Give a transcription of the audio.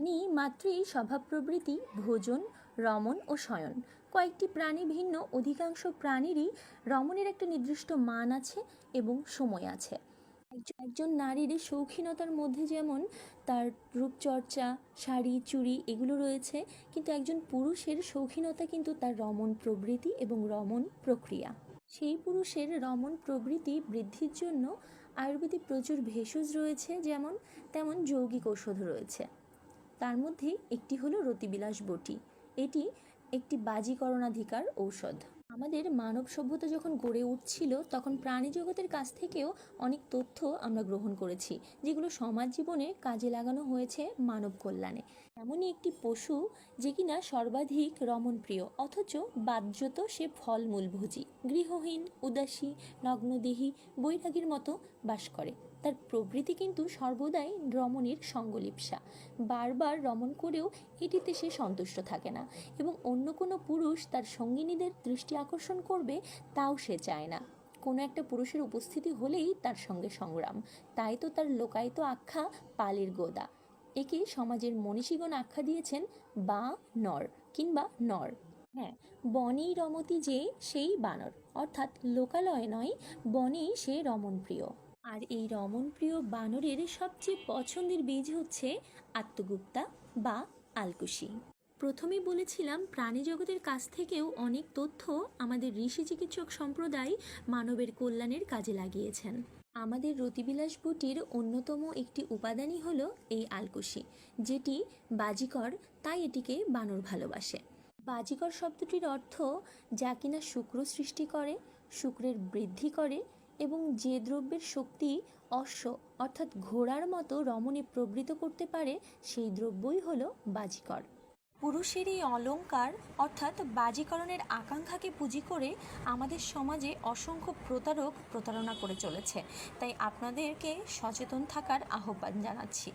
প্রাণী মাত্রই স্বভাব প্রবৃত্তি ভোজন রমন ও শয়ন। কয়েকটি প্রাণী ভিন্ন, অধিকাংশ প্রাণীরই রমণের একটা নির্দিষ্ট মান আছে এবং সময় আছে। একজন নারীর শৌখিনতার মধ্যে যেমন তার রূপচর্চা, শাড়ি, চুড়ি এগুলো রয়েছে, কিন্তু একজন পুরুষের শৌখিনতা কিন্তু তার রমণ প্রবৃত্তি এবং রমণ প্রক্রিয়া। সেই পুরুষের রমণ প্রবৃত্তি বৃদ্ধির জন্য আয়ুর্বেদে প্রচুর ভেষজ রয়েছে, যেমন, তেমন যৌগিক ঔষধ রয়েছে। তার মধ্যে একটি হলো রতিবিলাস বটি। এটি একটি বাজিকরণাধিকার ঔষধ। আমাদের মানব সভ্যতা যখন গড়ে উঠছিল, তখন প্রাণী জগতের কাছ থেকেও অনেক তথ্য আমরা গ্রহণ করেছি, যেগুলো সমাজ জীবনে কাজে লাগানো হয়েছে মানব কল্যাণে। এমনই একটি পশু যে কিনা সর্বাধিক রমণপ্রিয়, অথচ বাহ্যত সে ফলমূলভোজী। গৃহহীন, উদাসী, নগ্নদেহী, বৈরাগীর মতো বাস করে। তার প্রবৃত্তি কিন্তু সর্বদাই রমণীর সঙ্গলিপ্সা। বারবার রমণ করেও এটিতে সে সন্তুষ্ট থাকে না এবং অন্য কোনো পুরুষ তার সঙ্গিনীদের দৃষ্টি আকর্ষণ করবে, তাও সে চায় না। কোনো একটা পুরুষের উপস্থিতি হলেই তার সঙ্গে সংগ্রাম। তাই তো তার লোকায়িত আখ্যা পালের গোদা। একে সমাজের মনীষীগণ আখ্যা দিয়েছেন, বা নর কিংবা নর। হ্যাঁ বনেই রমতি যে সেই বানর। অর্থাৎ লোকালয় নয়, বনেই সে রমণপ্রিয়। আর এই রমণপ্রিয় বানরের সবচেয়ে পছন্দের বীজ হচ্ছে আত্মগুপ্তা বা আলকুশি। প্রথমেই বলেছিলাম, প্রাণী জগতের কাছ থেকেও অনেক তথ্য আমাদের ঋষি চিকিৎসক সম্প্রদায় মানবের কল্যাণের কাজে লাগিয়েছেন। আমাদের রতিবিলাস বুটির অন্যতম একটি উপাদানই হলো এই আলকুশি যেটি বাজিকর, তাই এটিকে বানর ভালোবাসে। বাজিকর শব্দটির অর্থ যা কিনা শুক্র সৃষ্টি করে, শুক্রের বৃদ্ধি করে এবং যে দ্রব্যের শক্তি অশ্ব অর্থাৎ ঘোড়ার মতো রমণী প্রবৃত করতে পারে, সেই দ্রব্যই হলো বাজিকর। পুরুষের এই অলঙ্কার অর্থাৎ বাজিকরণের আকাঙ্ক্ষাকে পুঁজি করে আমাদের সমাজে অসংখ্য প্রতারক প্রতারণা করে চলেছে। তাই আপনাদেরকে সচেতন থাকার আহ্বান জানাচ্ছি।